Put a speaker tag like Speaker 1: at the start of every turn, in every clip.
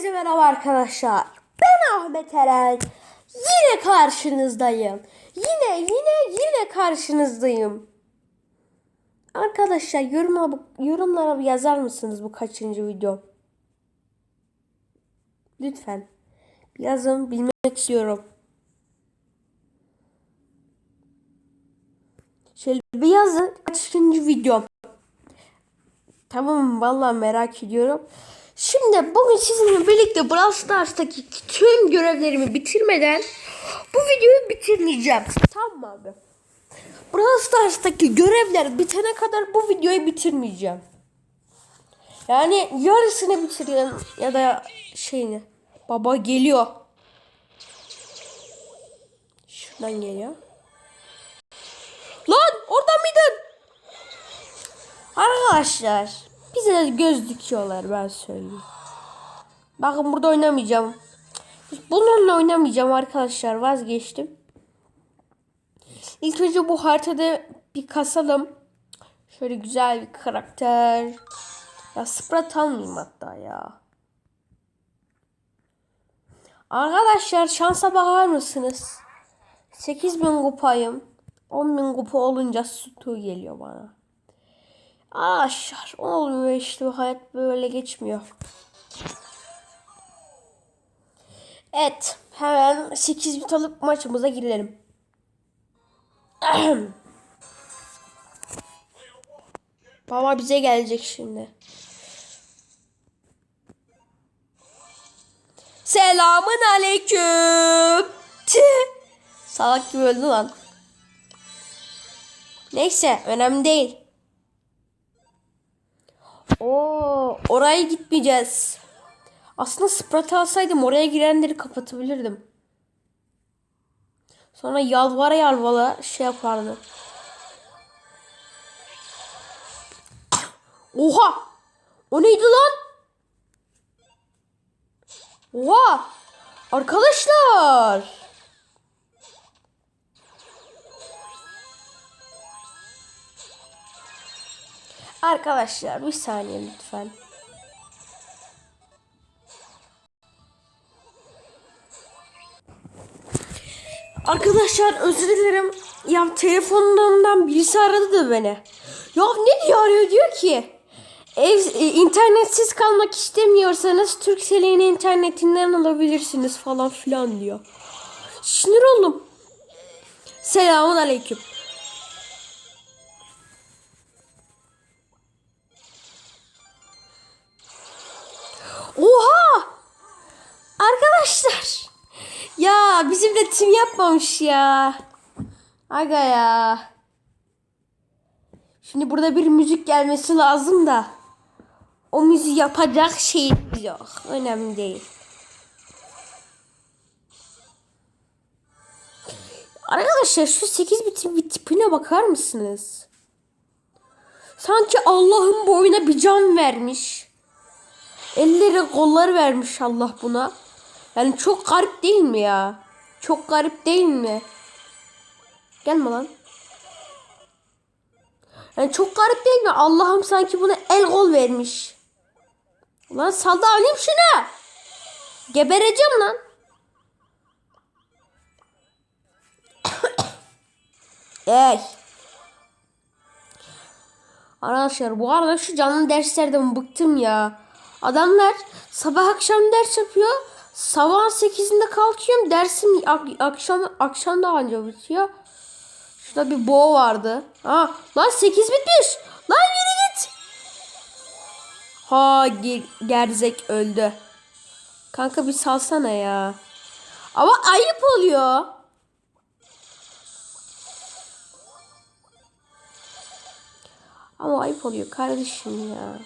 Speaker 1: Hepinize merhaba arkadaşlar. Ben Ahmet Eren. Yine karşınızdayım. Yine yine yine karşınızdayım. Arkadaşlar yoruma, yorumlara yazar mısınız bu kaçıncı video? Lütfen. Yazın bilmek istiyorum. Şöyle bir yazın kaçıncı video? Tamam vallahi merak ediyorum. Şimdi bugün sizinle birlikte Brawl Stars'taki tüm görevlerimi bitirmeden bu videoyu bitirmeyeceğim. Tamam abi? Brawl Stars'taki görevler bitene kadar bu videoyu bitirmeyeceğim. Yani yarısını bitiriyorum ya da şeyini. Baba geliyor. Şuradan geliyor. Lan orada mıydın? Arkadaşlar bize de göz dikiyorlar ben söyleyeyim. Bakın burada oynamayacağım. Bununla oynamayacağım arkadaşlar vazgeçtim. İlk önce bu haritada bir kasalım. Şöyle güzel bir karakter. Ya Sprat almayayım hatta ya. Arkadaşlar şansa bakar mısınız? 8000 kupayım. 10.000 kupa olunca sütü geliyor bana. Arkadaşlar olmuyor işte bu hayat böyle geçmiyor. Evet hemen 8 bit maçımıza girelim. Baba bize gelecek şimdi. Selamın aleyküm. Salak gibi öldü lan. Neyse önemli değil. Oo, oraya gitmeyeceğiz. Aslında Sprat alsaydım oraya girenleri kapatabilirdim. Sonra yalvara yalvala şey yapardı. Oha! O neydi lan? Oha! Arkadaşlar! Arkadaşlar bir saniye lütfen. Arkadaşlar özür dilerim. Ya telefonumdan birisi aradı da beni. Ya ne diyor arıyor diyor ki. Ev e, internetsiz kalmak istemiyorsanız Turkcell'in internetinden alabilirsiniz falan filan diyor. Sinir oldum. Selamun aleyküm. Bizim de tim yapmamış ya. Aga ya. Şimdi burada bir müzik gelmesi lazım da. O müziği yapacak şey yok. Önemli değil. Arkadaşlar şu 8 bitim bir tipine bakar mısınız? Sanki Allah'ın boyuna bir can vermiş. Elleri kolları vermiş Allah buna. Yani çok garip değil mi ya? Çok garip değil mi? Gelme lan. Yani çok garip değil mi? Allah'ım sanki buna el kol vermiş. Ulan sal da alayım şunu. Gebereceğim lan. Ey. Arkadaşlar bu arada şu canlı derslerden bıktım ya. Adamlar sabah akşam ders yapıyor. Sabah 8'inde kalkıyorum. Dersim ak- akşam akşam da anca bitiyor. Şurada bir boğa vardı. Ha, lan 8 bitmiş. Lan yürü git. Ha ger- gerzek öldü. Kanka bir salsana ya. Ama ayıp oluyor. Ama ayıp oluyor kardeşim ya.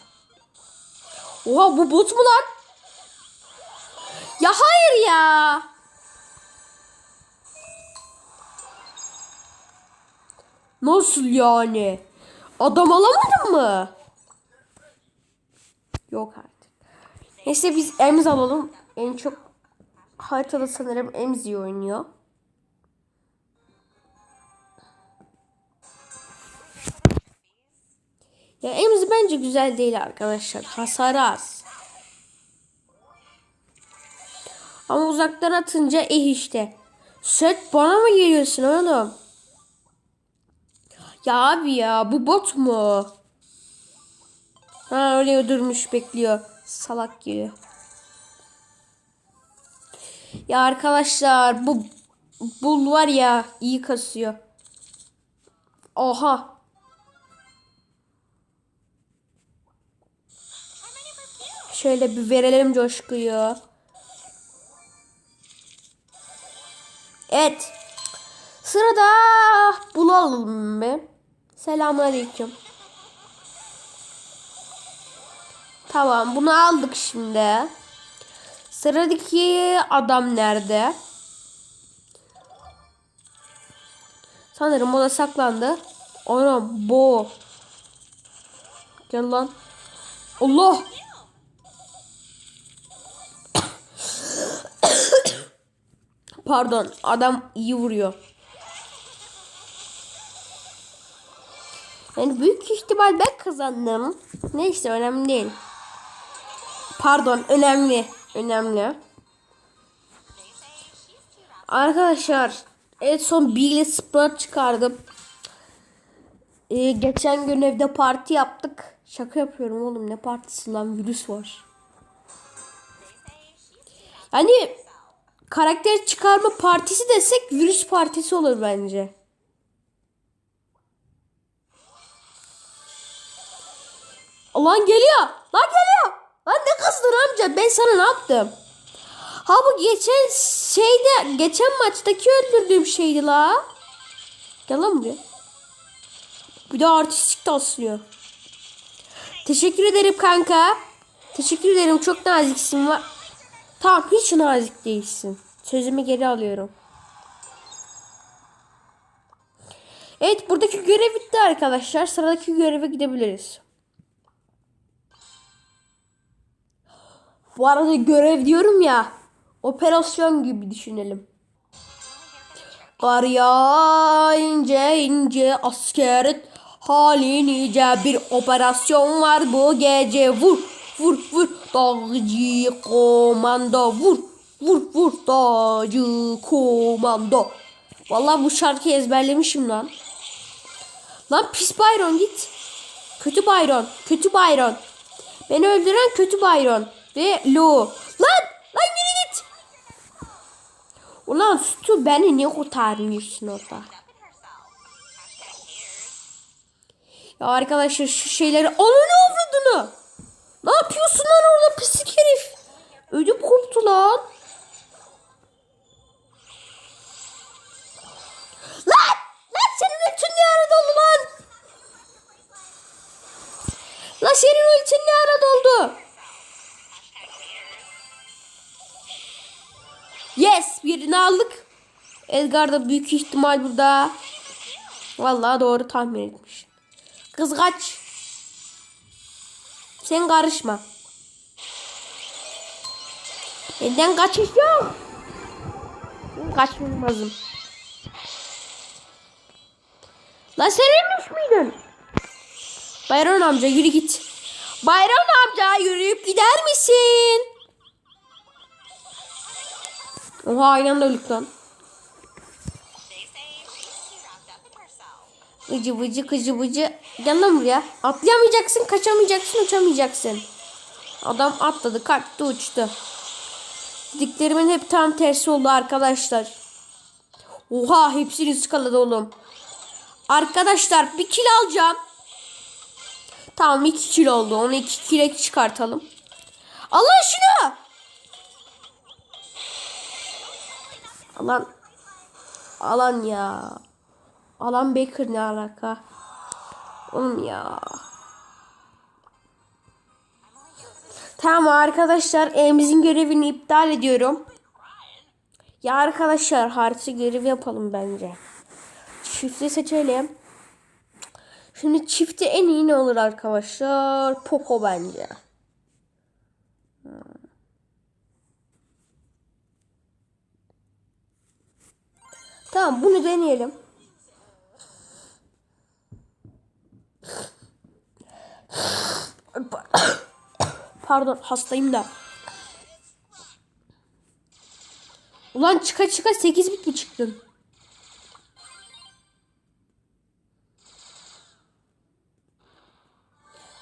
Speaker 1: Oha bu bot mu lan? Ya hayır ya. Nasıl yani? Adam alamadın mı? Yok artık. Neyse biz Emz alalım. En çok haritada sanırım Emzi oynuyor. Ya Emzi bence güzel değil arkadaşlar. Hasarı az. Ama uzaktan atınca eh işte. Set bana mı geliyorsun oğlum? Ya abi ya bu bot mu? Ha öyle durmuş bekliyor. Salak gibi. Ya arkadaşlar bu bul var ya iyi kasıyor. Oha. Şöyle bir verelim coşkuyu. Evet. Sırada bulalım mı? Selamünaleyküm. Tamam bunu aldık şimdi. Sıradaki adam nerede? Sanırım o da saklandı. Anam bu. Gel lan. Allah. Pardon adam iyi vuruyor. Yani büyük ihtimal ben kazandım. Neyse önemli değil. Pardon önemli. Önemli. Arkadaşlar en son Billy Sprout çıkardım. Ee, geçen gün evde parti yaptık. Şaka yapıyorum oğlum ne partisi lan virüs var. Yani karakter çıkarma partisi desek virüs partisi olur bence. Lan geliyor. Lan geliyor. Lan ne kızdın amca? Ben sana ne yaptım? Ha bu geçen şeyde geçen maçtaki öldürdüğüm şeydi la. Gel lan buraya. Bir de artistik taslıyor. Teşekkür ederim kanka. Teşekkür ederim çok naziksin. Tamam hiç nazik değilsin. Sözümü geri alıyorum. Evet buradaki görev bitti arkadaşlar. Sıradaki göreve gidebiliriz. Bu arada görev diyorum ya. Operasyon gibi düşünelim. Kar yağınca ince asker hali nice bir operasyon var bu gece vur vur vur dağcı komando vur vur vur dağcı komando. Vallahi bu şarkıyı ezberlemişim lan. Lan pis Byron git. Kötü Byron. Kötü Byron. Beni öldüren kötü Byron. Ve Lu. Lan! Lan yürü git. Ulan Stu beni niye kurtarmıyorsun orada? Ya arkadaşlar şu şeyleri ananı avradını. Ne yapıyorsun lan orada pislik herif? Ödüm koptu. Lan! Edgar da büyük ihtimal burada. Vallahi doğru tahmin etmiş. Kız kaç. Sen karışma. Benden kaçış yok. Kaçmamazım. La sen ölmüş müydün? Bayram amca yürü git. Bayram amca yürüyüp gider misin? Oha aynı anda öldük lan. Vıcı vıcı kıcı vıcı. Gel lan buraya. Atlayamayacaksın, kaçamayacaksın, uçamayacaksın. Adam atladı, kalktı, uçtu. Dediklerimin hep tam tersi oldu arkadaşlar. Oha hepsini skaladı oğlum. Arkadaşlar bir kilo alacağım. Tamam 2 kilo oldu. Onu 2 kilo çıkartalım. Allah şunu. Alan Alan ya. Alan Baker ne alaka? Oğlum ya. Tamam arkadaşlar evimizin görevini iptal ediyorum. Ya arkadaşlar harita görevi yapalım bence. Çifti seçelim. Şimdi çifti en iyi ne olur arkadaşlar? Poco bence. Tamam bunu deneyelim. Pardon hastayım da. Ulan çıka çıka 8 bit mi çıktın?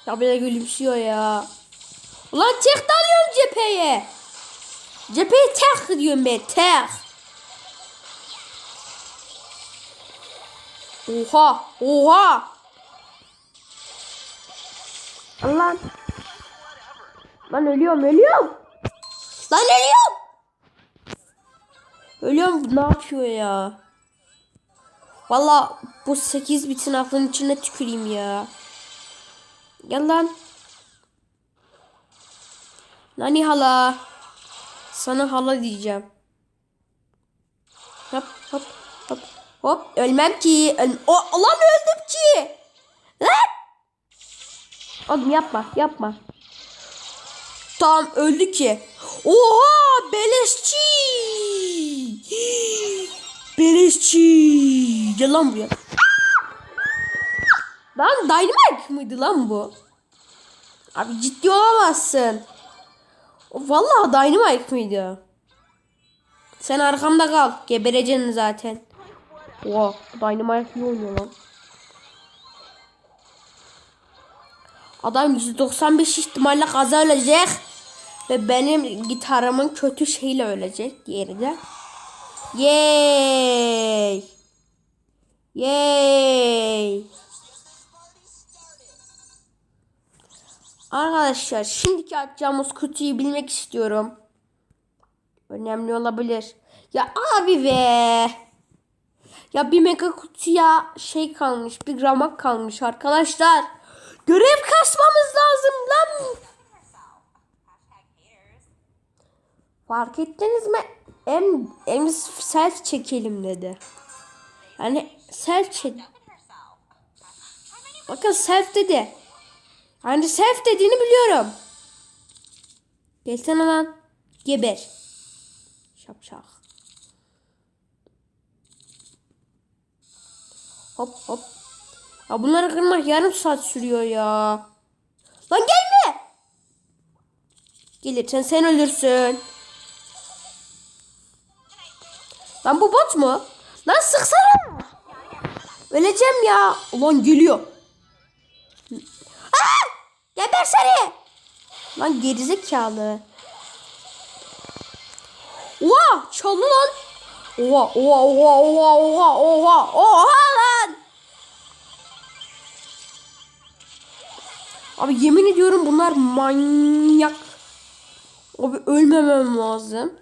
Speaker 1: Ya bir de gülümsüyor ya. Ulan tek dalıyorum cepheye. Cepheye tek diyorum ben tek. Oha oha. Lan. Lan ölüyorum ölüyorum. Lan ölüyorum. Ölüyorum ne yapıyor ya? Valla bu 8 bitin aklının içine tüküreyim ya. Gel lan. Nani hala. Sana hala diyeceğim. Hop hop hop hop. Ölmem ki. Öl o, lan öldüm ki. Lan. Oğlum yapma yapma. Tamam öldü ki. Oha beleşçi. Beleşçi. Gel lan buraya. Lan Dynamite mıydı lan bu? Abi ciddi olamazsın. Vallahi Dynamite mıydı? Sen arkamda kal. Gebereceksin zaten. Oha Dynamite iyi oynuyor lan. Adam %95 ihtimalle kaza ölecek. Ve benim gitarımın kötü şeyle ölecek diğeri de. Yay! Yay! Arkadaşlar şimdiki açacağımız kutuyu bilmek istiyorum. Önemli olabilir. Ya abi be. Ya bir mega kutuya şey kalmış. Bir ramak kalmış arkadaşlar. Görev kasmamız lazım lan. Fark ettiniz mi? Em, em self çekelim dedi. Yani self çek. Bakın self dedi. Hani self dediğini biliyorum. Gelsene lan. Geber. Şapşak. Hop hop. Ya bunları kırmak yarım saat sürüyor ya. Lan gelme. Gelirsen sen ölürsün. Lan bu bot mu? Lan sıksana. Öleceğim ya. Ulan geliyor. Aa! Geber seni. Lan gerizekalı. Oha çaldı lan. Oha oha oha oha oha oha oha lan. Abi yemin ediyorum bunlar manyak. Abi ölmemem lazım.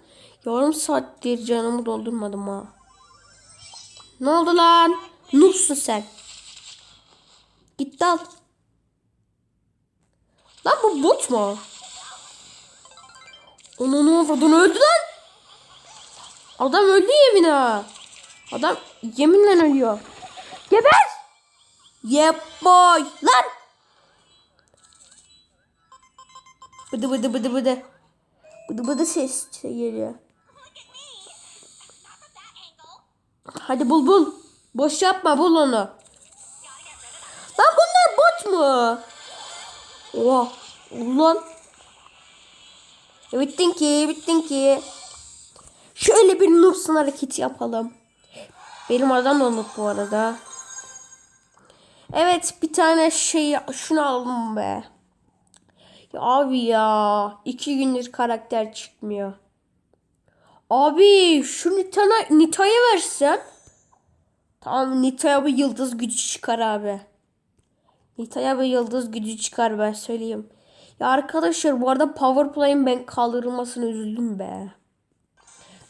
Speaker 1: Yarım saattir canımı doldurmadım ha. Ne oldu lan? Noobsun sen. Git al. Lan bu bot mu? Onu ne vurdun öldü lan. Adam öldü yemin ha. Adam yeminle ölüyor. Geber. Yep boy. Lan. Bıdı bıdı bıdı bıdı. Bıdı bıdı ses geliyor. Hadi bul bul. Boş yapma bul onu. Lan bunlar bot mu? Oha. Ulan. E, bittin ki bittin ki. Şöyle bir noobsun hareketi yapalım. Benim adam da unut bu arada. Evet bir tane şey şunu aldım be. Abi ya iki gündür karakter çıkmıyor. Abi şu Nita'ya Nita'ya versen. Tamam Nita'ya bir yıldız gücü çıkar abi. Nita'ya bir yıldız gücü çıkar ben söyleyeyim. Ya arkadaşlar bu arada Powerplay'in ben kaldırılmasına üzüldüm be.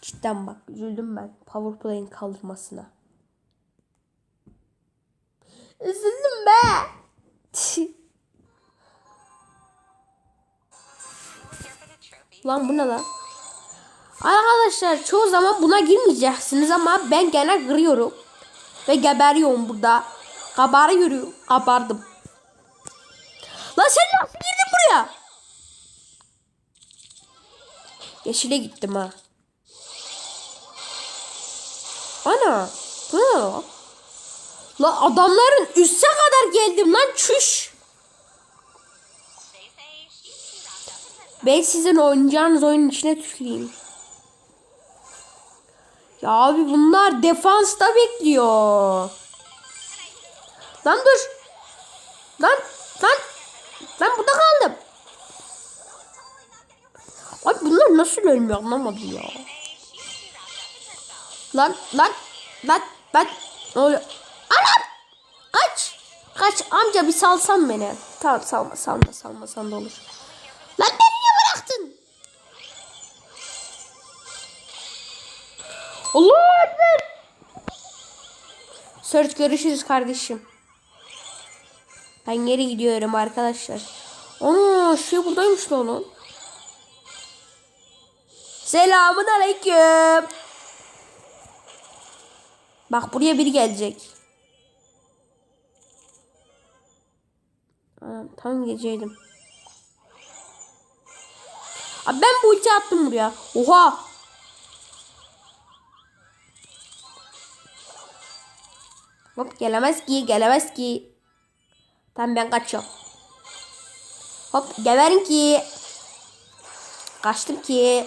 Speaker 1: Cidden bak üzüldüm ben Powerplay'in kaldırmasına. Üzüldüm be. lan bu ne lan? Arkadaşlar çoğu zaman buna girmeyeceksiniz ama ben gene kırıyorum. Ve geberiyorum burada. Kabarıyorum. Kabardım. Lan sen nasıl girdin buraya? Yeşile gittim ha. Ana. Bu ne lan? Lan adamların üste kadar geldim lan çüş. Ben sizin oynayacağınız oyunun içine tüküreyim. Ya abi bunlar defansta bekliyor. Lan dur. Lan lan. Ben burada kaldım. Abi bunlar nasıl ölmüyor anlamadım ya. Lan lan lan ben ne oluyor? Anam! Kaç! Kaç amca bir salsan beni. Tamam salma salma salma salma olur. Allah Ekber! Search görüşürüz kardeşim. Ben geri gidiyorum arkadaşlar. Ana şey buradaymış lan o. Selamun aleyküm. Bak buraya biri gelecek. Tam geceydim. Abi ben bu ulti attım buraya. Oha. Hop gelemez ki gelemez ki. Tamam ben kaçıyorum. Hop geberin ki. Kaçtım ki.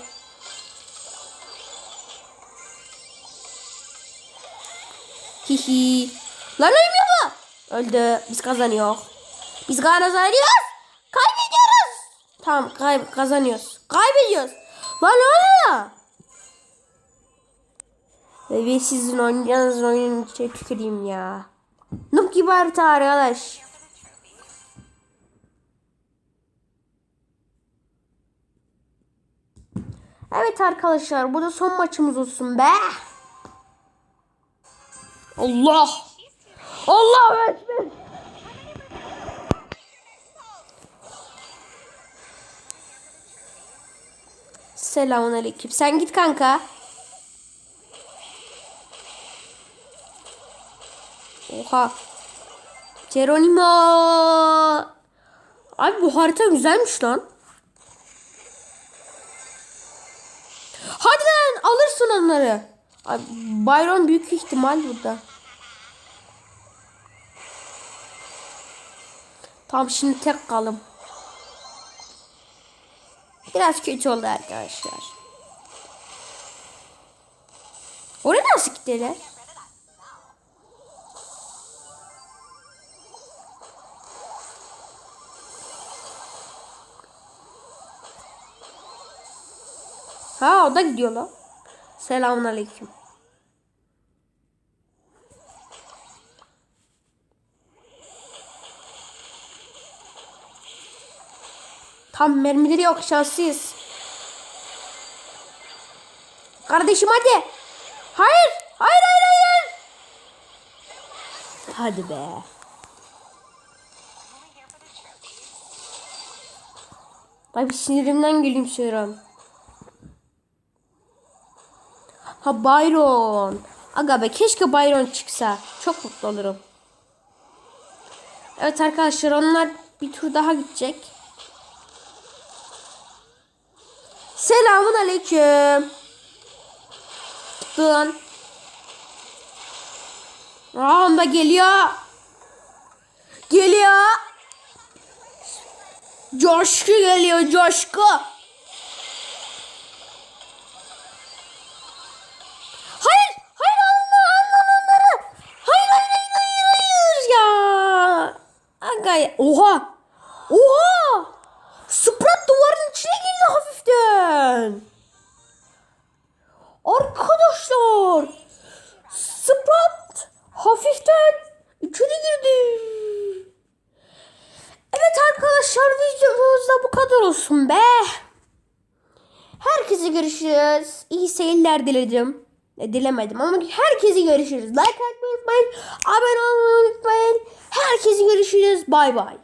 Speaker 1: Hihi. Lan ölmüyor mu? Öldü. Biz kazanıyor. Biz kazanıyoruz. Kaybediyoruz. Tamam kay kazanıyoruz. Kaybediyoruz. Lan ne oluyor? Ve sizin oynayacağınız oyunun içine tüküreyim ya. Noob gibi harita arkadaş. Evet arkadaşlar bu da son maçımız olsun be. Allah. Allah ekber. Selamun aleyküm. Sen git kanka. Oha. Geronimo. Abi bu harita güzelmiş lan. Hadi lan alırsın onları. Abi, Byron büyük ihtimal burada. Tamam şimdi tek kalım. Biraz kötü oldu arkadaşlar. Oraya nasıl gidelim? Ha o da gidiyor. Selamun aleyküm. Tam mermileri yok şanslıyız. Kardeşim hadi. Hayır. Hayır hayır hayır. Hadi be. Ay bir sinirimden gülümsüyorum. Ha Byron. Aga be keşke Byron çıksa. Çok mutlu olurum. Evet arkadaşlar onlar bir tur daha gidecek. Selamun aleyküm. Aa onda geliyor. Geliyor. Coşku geliyor coşku. Hayır, hayır alma, alma onları. Hayır, hayır, hayır, hayır, hayır ya. Aga, oha, oha. Sprat duvarın içine girdi hafiften. Arkadaşlar, Sprat hafiften içeri girdi. Evet arkadaşlar videomuz da bu kadar olsun be. Herkese görüşürüz. İyi seyirler diledim. E, dilemedim ama herkese görüşürüz. Like atmayı unutmayın. Abone olmayı unutmayın. Herkese görüşürüz. Bay bay.